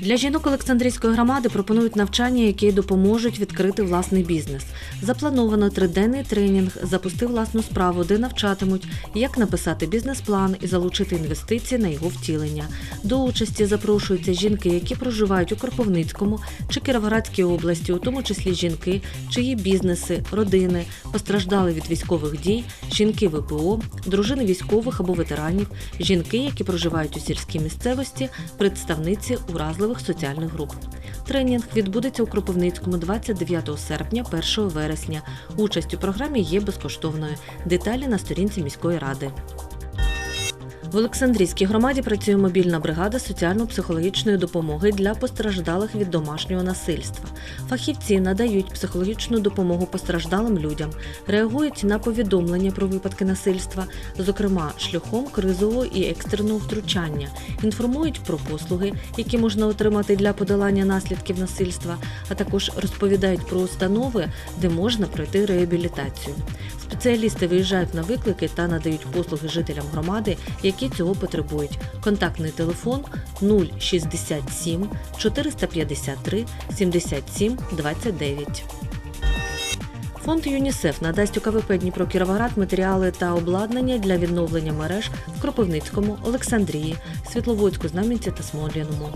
Для жінок Олександрійської громади пропонують навчання, які допоможуть відкрити власний бізнес. Заплановано триденний тренінг Запусти власну справу, де навчатимуть, як написати бізнес-план і залучити інвестиції на його втілення. До участі запрошуються жінки, які проживають у Кропивницькому чи Кіровоградській області, у тому числі жінки, чиї бізнеси, родини постраждали від військових дій, жінки ВПО, дружини військових або ветеранів, жінки, які проживають у сільській місцевості, представниці уразливих соціальних груп. Тренінг відбудеться у Кропивницькому 29 серпня, 1 вересня. Участь у програмі є безкоштовною. Деталі на сторінці міської ради. В Олександрійській громаді працює мобільна бригада соціально-психологічної допомоги для постраждалих від домашнього насильства. Фахівці надають психологічну допомогу постраждалим людям, реагують на повідомлення про випадки насильства, зокрема шляхом кризового і екстреного втручання, інформують про послуги, які можна отримати для подолання наслідків насильства, а також розповідають про установи, де можна пройти реабілітацію. Спеціалісти виїжджають на виклики та надають послуги жителям громади, які цього потребують. Контактний телефон 067 453 77 29. Фонд ЮНІСЕФ надасть у КВП Дніпро Кіровоград матеріали та обладнання для відновлення мереж в Кропивницькому, Олександрії, Світловодську, Знам'янці та Смоляному.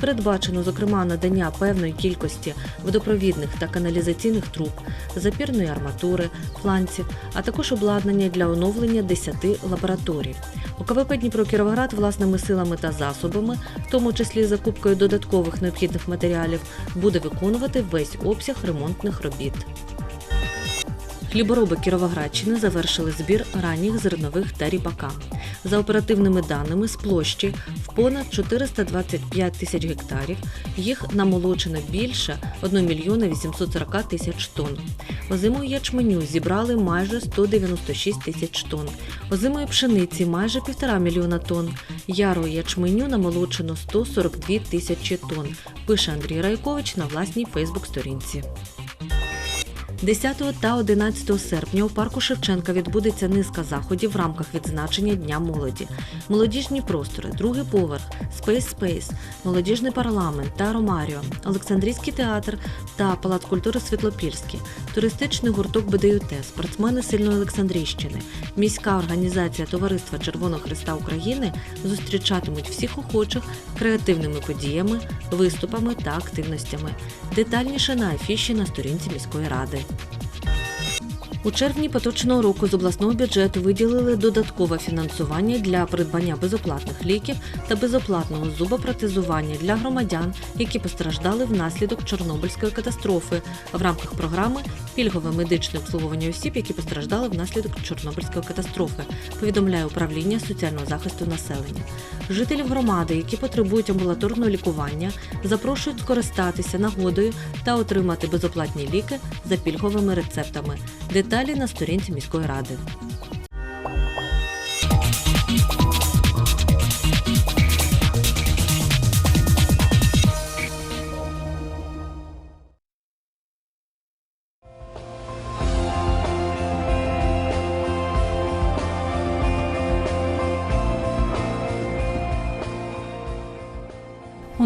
Передбачено, зокрема, надання певної кількості водопровідних та каналізаційних труб, запірної арматури, фланців, а також обладнання для оновлення 10 лабораторій. У КВП Дніпро Кіровоград власними силами та засобами, в тому числі закупкою додаткових необхідних матеріалів, буде виконувати весь обсяг ремонтних робіт. Хлібороби Кіровоградщини завершили збір ранніх зернових та ріпака. За оперативними даними, з площі в понад 425 тисяч гектарів їх намолочено більше 1 мільйона 840 тисяч тонн. Озимої ячменю зібрали майже 196 тисяч тонн. Озимої пшениці майже 1,5 мільйона тонн. Ярої ячменю намолочено 142 тисячі тонн, пише Андрій Райкович на власній Фейсбук-сторінці. 10 та 11 серпня у парку Шевченка відбудеться низка заходів в рамках відзначення Дня молоді. Молодіжні простори, другий поверх, Space Space, молодіжний парламент та Ромаріо, Олександрійський театр та Палац культури Світлопільський, туристичний гурток БДЮТ, спортсмени сильної Олександрійщини, міська організація Товариства Червоного Христа України зустрічатимуть всіх охочих креативними подіями, виступами та активностями. Детальніше на афіші на сторінці міської ради. У червні поточного року з обласного бюджету виділили додаткове фінансування для придбання безоплатних ліків та безоплатного зубопротезування для громадян, які постраждали внаслідок Чорнобильської катастрофи в рамках програми Пільгове медичне обслуговування осіб, які постраждали внаслідок Чорнобильської катастрофи, повідомляє управління соціального захисту населення. Жителів громади, які потребують амбулаторного лікування, запрошують скористатися нагодою та отримати безоплатні ліки за пільговими рецептами. Деталі на сторінці міської ради. У